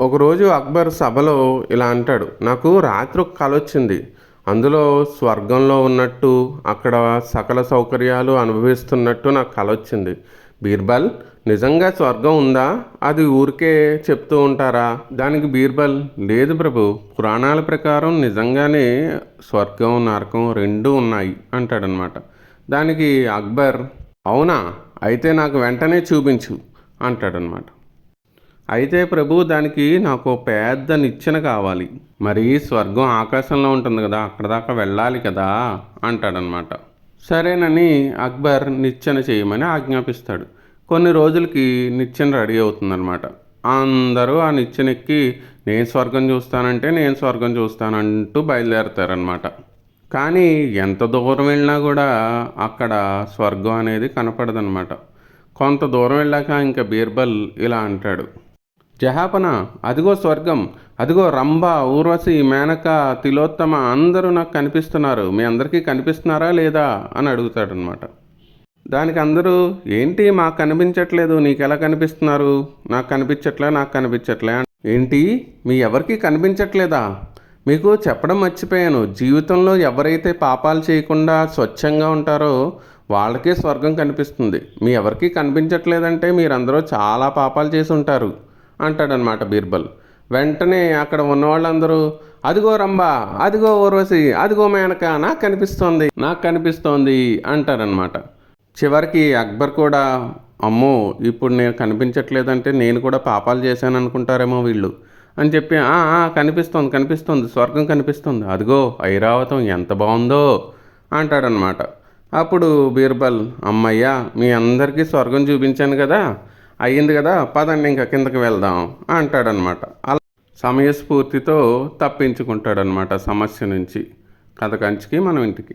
ఒకరోజు అక్బర్ సభలో ఇలా అంటాడు నాకు రాత్రి ఒక కల వచ్చింది. అందులో స్వర్గంలో ఉన్నట్టు అక్కడ సకల సౌకర్యాలు అనుభవిస్తున్నట్టు నాకు కళ వచ్చింది. బీర్బల్ నిజంగా స్వర్గం ఉందా? అది ఊరికే చెప్తూ ఉంటారా? దానికి బీర్బల్ లేదు ప్రభు పురాణాల ప్రకారం నిజంగానే స్వర్గం నరకం రెండూ ఉన్నాయి అంటాడనమాట. దానికి అక్బర్ అవునా? అయితే నాకు వెంటనే చూపించు అంటాడనమాట. అయితే ప్రభు దానికి నాకు పెద్ద నిచ్చెన కావాలి. మరి స్వర్గం ఆకాశంలో ఉంటుంది కదా అక్కడ దాకా వెళ్ళాలి కదా అంటాడనమాట. సరేనని అక్బర్ నిచ్చెన చేయమని ఆజ్ఞాపిస్తాడు. కొన్ని రోజులకి నిచ్చెన రెడీ అవుతుందన్నమాట అందరూ ఆ నిచ్చెనెక్కి నేను స్వర్గం చూస్తానంటే నేను స్వర్గం చూస్తానంటూ బయలుదేరతారనమాట. కానీ ఎంత దూరం వెళ్ళినా కూడా అక్కడ స్వర్గం అనేది కనపడదనమాట. కొంత దూరం వెళ్ళాక ఇంకా బీర్బల్ ఇలా అంటాడు. జహాపన అదిగో స్వర్గం అదిగో రంభ ఊర్వశి మేనక తిలోత్తమ అందరూ నాకు కనిపిస్తున్నారు. మీ అందరికీ కనిపిస్తున్నారా లేదా అని అడుగుతాడనమాట దానికి అందరూ ఏంటి మాకు కనిపించట్లేదు? నీకు ఎలా కనిపిస్తున్నారు? నాకు కనిపించట్లే నాకు కనిపించట్లే ఏంటి? మీ ఎవరికి కనిపించట్లేదా? మీకు చెప్పడం మర్చిపోయాను. జీవితంలో ఎవరైతే పాపాలు చేయకుండా స్వచ్ఛంగా ఉంటారో వాళ్ళకే స్వర్గం కనిపిస్తుంది. మీ ఎవరికీ కనిపించట్లేదంటే మీరందరూ చాలా పాపాలు చేసి ఉంటారు. అంటాడనమాట బీర్బల్. వెంటనే అక్కడ ఉన్న వాళ్ళందరూ అదిగో రంబా అదిగో ఊర్వశి అదిగో మేనక నాకు కనిపిస్తోంది నాకు కనిపిస్తోంది అంటారనమాట. చివరికి అక్బర్ కూడా అమ్మో ఇప్పుడు నేను కనిపించట్లేదంటే నేను కూడా పాపాలు చేశాను అనుకుంటారేమో వీళ్ళు అని చెప్పి కనిపిస్తుంది కనిపిస్తుంది కనిపిస్తోంది కనిపిస్తోంది స్వర్గం కనిపిస్తుంది అదిగో ఐరావతం ఎంత బాగుందో అంటాడనమాట. అప్పుడు బీర్బల్ అమ్మయ్యా మీ అందరికీ స్వర్గం చూపించాను కదా అయ్యింది కదా పదండి ఇంకా కిందకి వెళ్దాం అంటాడనమాట. అలా సమయస్ఫూర్తితో తప్పించుకుంటాడనమాట సమస్య నుంచి కథ కంచికి మనం ఇంటికి.